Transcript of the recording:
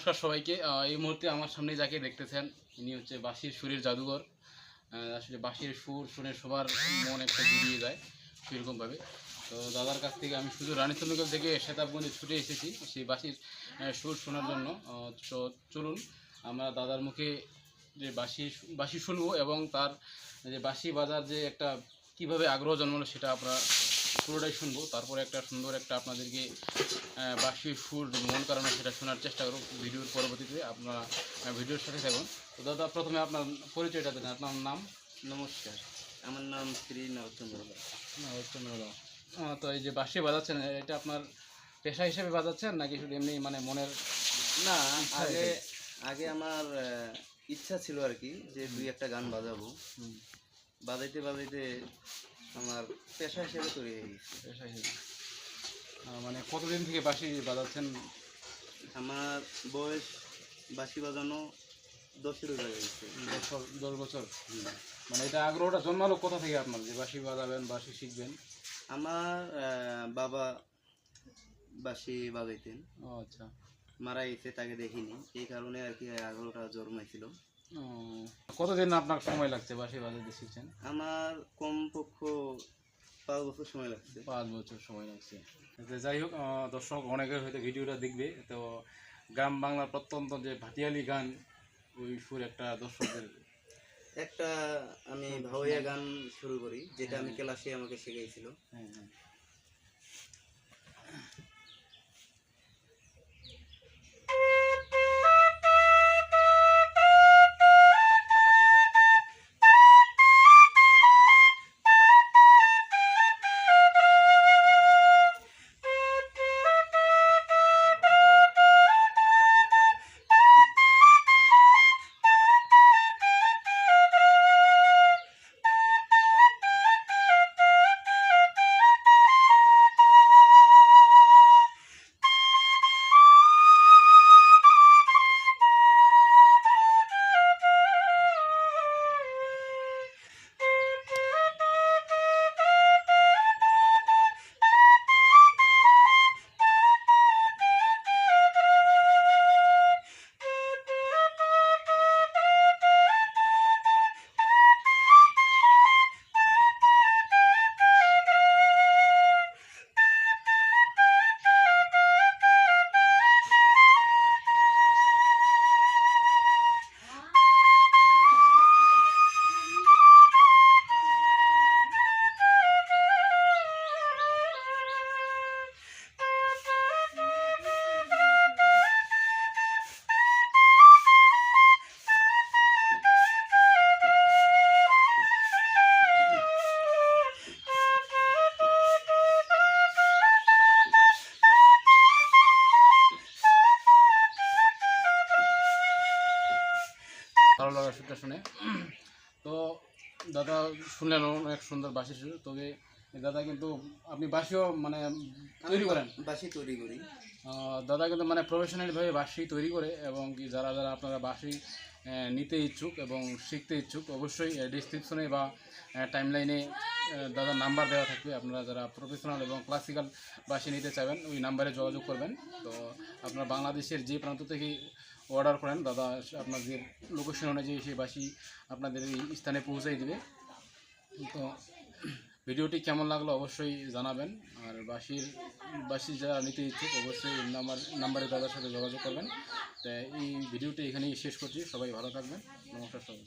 নমস্কার সবাইকে। এই মুহূর্তে আমার সামনে যাকে দেখতেছেন, ইনি হচ্ছে বাঁশির সুরের জাদুঘর। আসলে বাঁশির সুর শুনে সবার মন একটা জুড়িয়ে যায় সেরকমভাবে। তো দাদার কাছ থেকে আমি শুধু রানীচন্দ্রগঞ্জ থেকে শতাবগঞ্জে ছুটে এসেছি সেই বাঁশির সুর শোনার জন্য। তো চলুন, আমরা দাদার মুখে যে বাঁশি বাঁশি শুনব এবং তার যে বাঁশি বাজার যে একটা কীভাবে আগ্রহ জন্মালো সেটা আমরা পুরোটাই শুনব। তারপরে একটা সুন্দর একটা আপনাদেরকে বাঁশির সুর মন কারণে সেটা শোনার চেষ্টা করব ভিডিওর পরবর্তীতে। আপনারা ভিডিওর সাথে থাকুন। তো দাদা প্রথমে আপনার পরিচয়টা দেন। আপনার নাম? নমস্কার। আমার নাম শ্রী নরচন্দ্র দাস। চন্দ্রদা তো এই যে বাঁশি বাজাচ্ছেন এটা আপনার পেশা হিসেবে বাজাচ্ছেন নাকি শুধু এমনি মানে মনের না আগে আগে আমার ইচ্ছা ছিল আর কি যে দুই একটা গান বাজাবো। বাজাইতে বাজাইতে আমার পেশা হিসেবে তৈরি হয়ে গেছে পেশা হিসেবে। মানে কতদিন থেকে বাঁশি বাজাচ্ছেন? আমার বয়স বাঁশি বাজানো দশের হয়ে গেছে। বছর দশ বছর। মানে এটা আগ্রহটা জন্মালো কোথা থেকে আপনার যে বাঁশি বাজাবেন বাঁশি শিখবেন? আমার বাবা বাঁশি বাজাইতেন। ও আচ্ছা। মারা গেছে তাকে দেখিনি। এই কারণে আর কি আগ্রহটা জন্মাইছিল। কতদিন আপনার সময় লাগছে বাঁশি বাজাতে শিখছেন আমার কমপক্ষ পাঁচ বছর সময় লাগছে। পাঁচ বছর সময় লাগছে। যাই হোক দর্শক অনেকে হয়তো ভিডিওটা দেখবে। তো গ্রাম বাংলার প্রত্যন্ত যে ভাটিয়ালি গান ওই সুর একটা দর্শকদের একটা আমি ভাওয়াইয়া গান শুরু করি যেটা আমি ক্লাসে আমাকে শেখাইছিল। হ্যাঁ হ্যাঁ। লাগা সুরটা শুনে। তো দাদা শুনলেন অনেক সুন্দর বাসি সুর তবে দাদা কিন্তু আপনি বাসিও মানে তৈরি করেন? বাসি তৈরি করি। দাদা কিন্তু মানে প্রফেশনালিভাবে বাসি তৈরি করে এবং কি যারা যারা আপনারা আহ, নিতে ইচ্ছুক এবং শিখতে ইচ্ছুক, অবশ্যই ডিসক্রিপশনে বা টাইম লাইনে দাদার নাম্বার দেওয়া থাকবে। আপনারা যারা প্রফেশনাল এবং ক্লাসিক্যাল বাঁশি নিতে চাইবেন, ওই নাম্বারে যোগাযোগ করবেন। তো আপনারা বাংলাদেশের যে প্রান্ত থেকে অর্ডার করেন, দাদা আপনাদের লোকেশন অনুযায়ী সেই বাসি আপনাদের এই স্থানে পৌঁছাই দেবে। তো ভিডিওটি কেমন লাগল অবশ্যই জানাবেন। আর বাসির বাসি যারা নিতে ইচ্ছুক, অবশ্যই নাম্বার, নাম্বারে দাদার সাথে যোগাযোগ করবেন। তাই এই ভিডিওটি এখানেই শেষ করছি। সবাই ভালো থাকবেন। নমস্কার সবাই